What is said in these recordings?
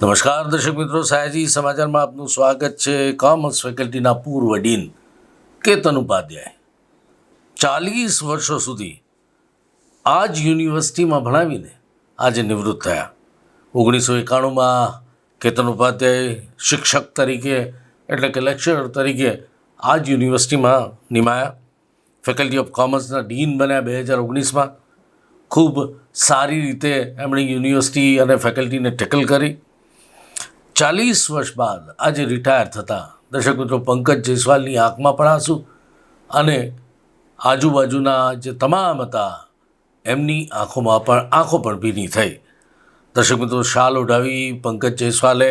નમસ્કાર, દર્શક મિત્રો. સયાજી સમાચારમાં આપનું સ્વાગત છે કોમર્સ ફેકલ્ટીના પૂર્વ ડીન કેતન ઉપાધ્યાય. ચાલીસ વર્ષો સુધી આ જ યુનિવર્સિટીમાં ભણાવીને આજે નિવૃત્ત થયા. ઓગણીસો એકાણુંમાં કેતન ઉપાધ્યાય શિક્ષક તરીકે, એટલે કે લેક્ચરર તરીકે આ જ યુનિવર્સિટીમાં નિમાયા. ફેકલ્ટી ઓફ કોમર્સના ડીન બન્યા બે હજાર ઓગણીસમાં. ખૂબ સારી રીતે એમણે યુનિવર્સિટી અને ફેકલ્ટીને ટેકલ કરી. ચાલીસ વર્ષ બાદ આજે રિટાયર થતા દર્શક મિત્રો પંકજ જયસ્વાલની આંખમાં પણ આંસુ અને આજુબાજુના જે તમામ હતા, એમની આંખોમાં પણ આંખો પણ ભીની થઈ. દર્શક મિત્રો, શાલ ઓઢાવી પંકજ જયસ્વાલે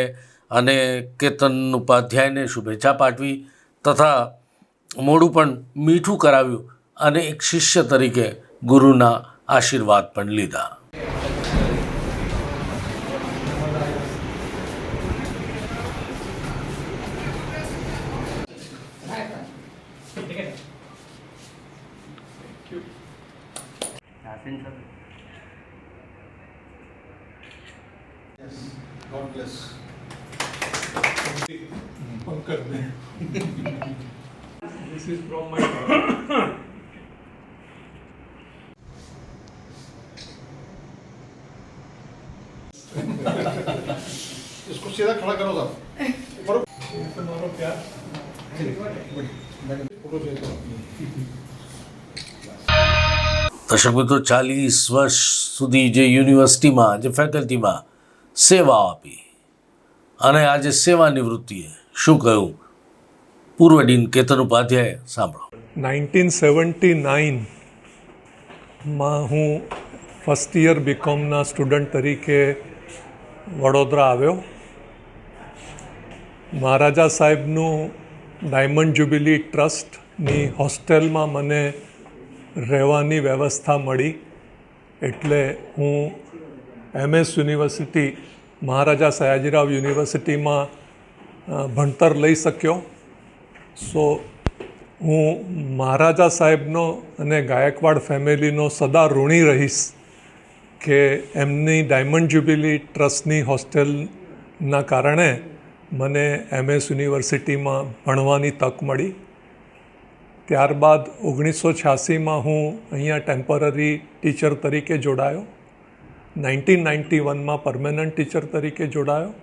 અને કેતન ઉપાધ્યાયને શુભેચ્છા પાઠવી તથા મોડું પણ મીઠું કરાવ્યું અને એક શિષ્ય તરીકે ગુરુના આશીર્વાદ પણ લીધા. Yes. God bless. this is from my इसको सीधा खड़ा करो साहब फोटो चाहिए દર્શક મિત્રો, ચાલીસ વર્ષ સુધી જે યુનિવર્સિટીમાં, જે ફેકલ્ટીમાં સેવા આપી અને આજે સેવા નિવૃત્તિએ શું કહ્યું? પૂર્વ ડીન કેતન ઉપાધ્યાય સાંભળો. નાઇન્ટીન સેવન્ટી નાઇનમાં હું ફર્સ્ટ યર બીકોમના સ્ટુડન્ટ તરીકે વડોદરા આવ્યો. મહારાજા સાહેબનું ડાયમંડ જ્યુબિલી ટ્રસ્ટની હોસ્ટેલમાં મને રહેવાની વ્યવસ્થા મળી એટલે હું એમએસ યુનિવર્સિટી, મહારાજા સયાજીરાવ યુનિવર્સિટીમાં ભણતર લઈ શક્યો. સો, હું મહારાજા સાહેબનો અને ગાયકવાડ ફેમિલીનો સદા ઋણી રહીશ કે એમની ડાયમંડ જ્યુબિલી ટ્રસ્ટની હોસ્ટેલના કારણે મને એમએસ યુનિવર્સિટીમાં ભણવાની તક મળી. ત્યારબાદ ઓગણીસો છ્યાસીમાં હું અહીંયા ટેમ્પરરી ટીચર તરીકે જોડાયો. નાઇન્ટીન નાઇન્ટી વનમાં પરમેનન્ટ ટીચર તરીકે જોડાયો.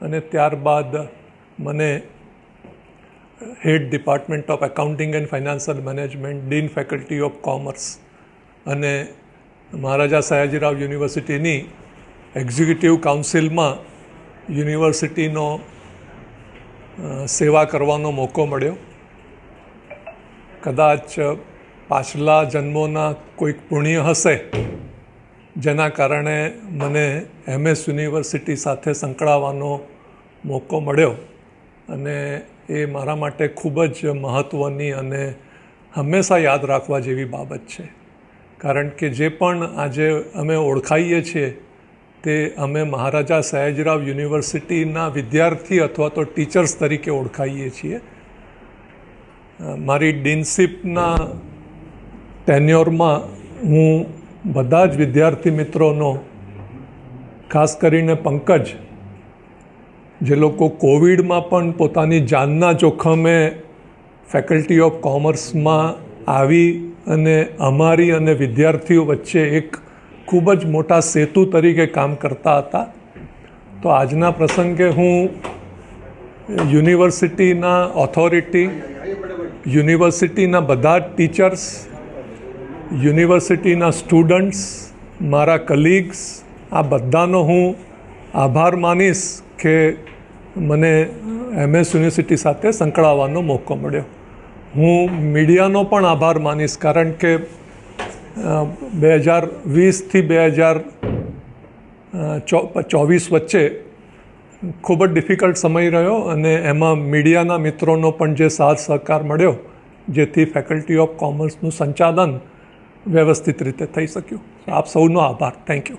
અને ત્યારબાદ મને head department of accounting and financial management, dean faculty of commerce અને મહારાજા સયાજીરાવ યુનિવર્સિટીની એક્ઝિક્યુટિવ કાઉન્સિલમાં યુનિવર્સિટીનો સેવા કરવાનો મોકો મળ્યો. કદાચ પાછલા જન્મોના કોઈક પુણ્ય હશે, જેના કારણે મને એમએસ યુનિવર્સિટી સાથે સંકળાવાનો મોકો મળ્યો અને એ મારા માટે ખૂબ જ મહત્ત્વની અને હંમેશા યાદ રાખવા જેવી બાબત છે. કારણ કે જે પણ આજે અમે ઓળખાઈએ છીએ તે અમે મહારાજા સયાજીરાવ યુનિવર્સિટીના વિદ્યાર્થી અથવા તો ટીચર્સ તરીકે ઓળખાઈએ છીએ. મારી ડીનશીપના ટેન્યોરમાં હું બધા જ વિદ્યાર્થી મિત્રોનો, ખાસ કરીને પંકજ, જે લોકો કોવિડમાં પણ પોતાની જાનના જોખમે ફેકલ્ટી ઓફ કોમર્સમાં આવી અને અમારી અને વિદ્યાર્થીઓ વચ્ચે એક ખૂબ જ મોટા સેતુ તરીકે કામ કરતા હતા. તો આજના પ્રસંગે હું યુનિવર્સિટીના ઓથોરિટી યુનિવર્સિટીના બધા જ ટીચર્સ, યુનિવર્સિટીના સ્ટુડન્ટ્સ, મારા કલીગ્સ, આ બધાનો હું આભાર માનીશ કે મને એમએસ યુનિવર્સિટી સાથે સંકળાવવાનો મોકો મળ્યો. હું મીડિયાનો પણ આભાર માનીશ કારણ કે બે હજાર વીસથી બે હજાર ચોવીસ વચ્ચે ખૂબ જ ડિફિકલ્ટ સમય રહ્યો અને એમાં મીડિયાના મિત્રોનો પણ જે સાથ સહકાર મળ્યો, જેથી ફેકલ્ટી ઓફ કોમર્સનું સંચાલન વ્યવસ્થિત રીતે થઈ શક્યું. આપ સૌનો આભાર. Thank you